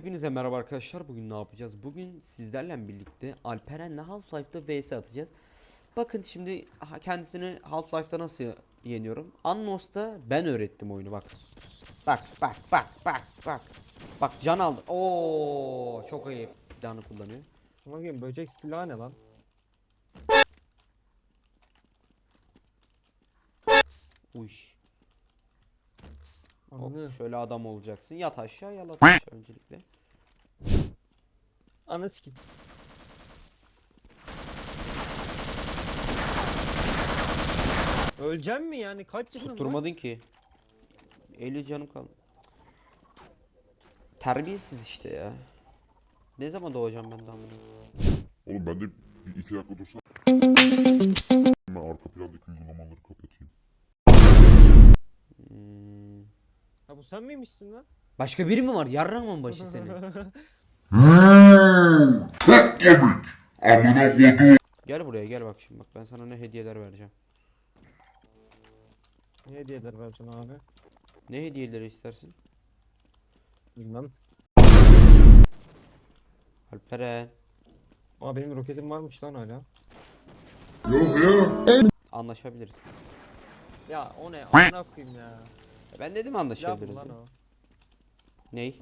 Hepinize merhaba arkadaşlar. Bugün ne yapacağız? Bugün sizlerle birlikte Alperen'le Half-Life'da vs atacağız. Bakın şimdi kendisini Half-Life'da nasıl yeniyorum? Annos'ta ben öğrettim oyunu bak. Bak bak bak bak bak. Bak can aldı. Oo çok ayıp. Canı kullanıyor. Bakayım böcek silahı ne lan? Uy. Hop, şöyle adam olacaksın. Yat aşağı yalat aşağı öncelikle. Anı sikim. Öleceğim mi yani? Kaç canın var? Tutturmadın ki. 50 canım kaldı. Terbiyesiz işte ya. Ne zaman doğacağım ben daha bunu? Oğlum ben de bir iki dakika dursana. Ben arka plandaki uygulamaları kapatayım. Hmm. Bu sen miymişsin lan? Başka biri mi var? Yarramın başı seni. Çok komik. Amına kodum. Gel buraya gel bak şimdi bak ben sana ne hediyeler vereceğim. ne hediyeler vereceksin abi? Ne hediyeleri istersin? Bilmem. Alperen. Aa benim roketim varmış lan hala. Yok ya. Anlaşabiliriz. Ya o ne? Amına koyayım ya. Ben dedim Silah mı anlaşabiliriz. lan diye. o? Ney?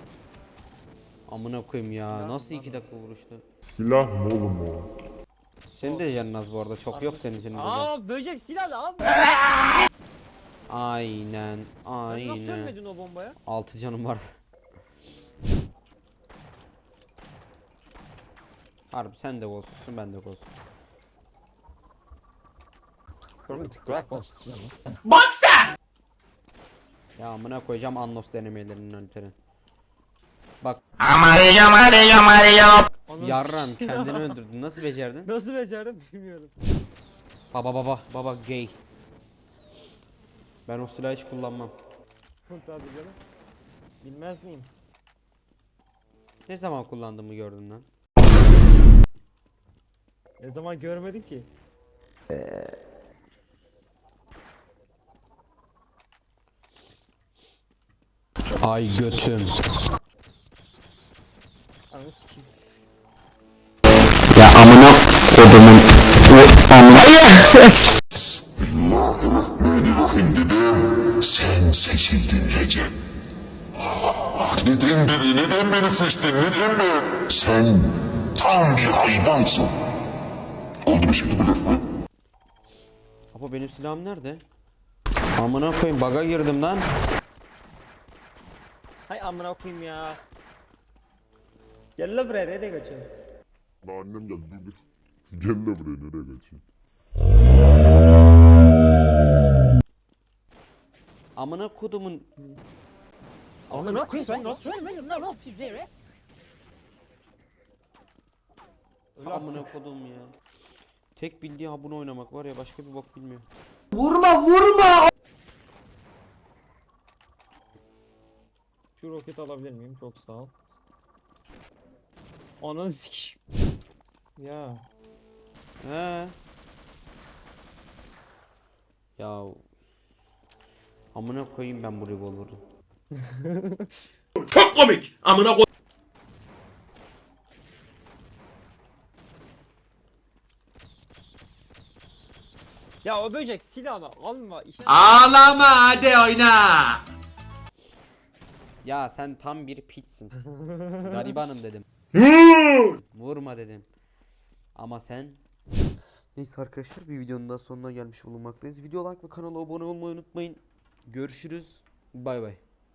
Amına koyayım ya. Silah Nasıl mı iki lan dakika vuruştu? Silah mı oğlum o? Senin de canın az bu arada. Çok yok senin senin de can. Aa böcek silah abi. Aynen. Sen nasıl Aynen. ölmedin o bombaya? 6 canım var. Harbi sen de golsuzsun ben de golsuzum. Ya amına koyacağım Annos denemelerinin Alperen. Bak Ananı yarram sikeyim. kendini öldürdün. Nasıl becerdin? Nasıl becerdim bilmiyorum. Baba baba baba gay. Ben o silahı hiç kullanmam. Tabii canım. Bilmez miyim? Ne zaman kullandığımı gördün lan? Ne zaman görmedim ki? Ay götüm. Ananı sikeyim. Sen seçildin Recep. Neden dedi, neden beni seçtin, neden mi? Sen tam bir hayvansın. Oldu mu şimdi bu laf mı? Ama benim silahım nerede? Amına koyayım baga girdim lan. Hay amına koyayım ya. Gel la buraya nereye kaçıyorsun? Lan annem geldi dur dur. Gel de buraya nereye kaçıyorsun? Amına kodumun Amına koyayım sen nasıl? Amına kodum ya. Tek bildiği ha bunu oynamak var ya başka bir bok bilmiyor. Şu roketi alabilir miyim? Çok sağ ol. Ananı sikeyim. Ya. He. Ya amına koyayım ben bu revolver'ı. Çok komik. Amına koy. Ya o böcek silahını alma. Ağlama hadi oyna. Ya sen tam bir piçsin. Garibanım dedim. Vurma dedim. Ama sen Neyse arkadaşlar bir videonun daha sonuna gelmiş bulunmaktayız. Video like ve kanala abone olmayı unutmayın. Görüşürüz. Bay bay.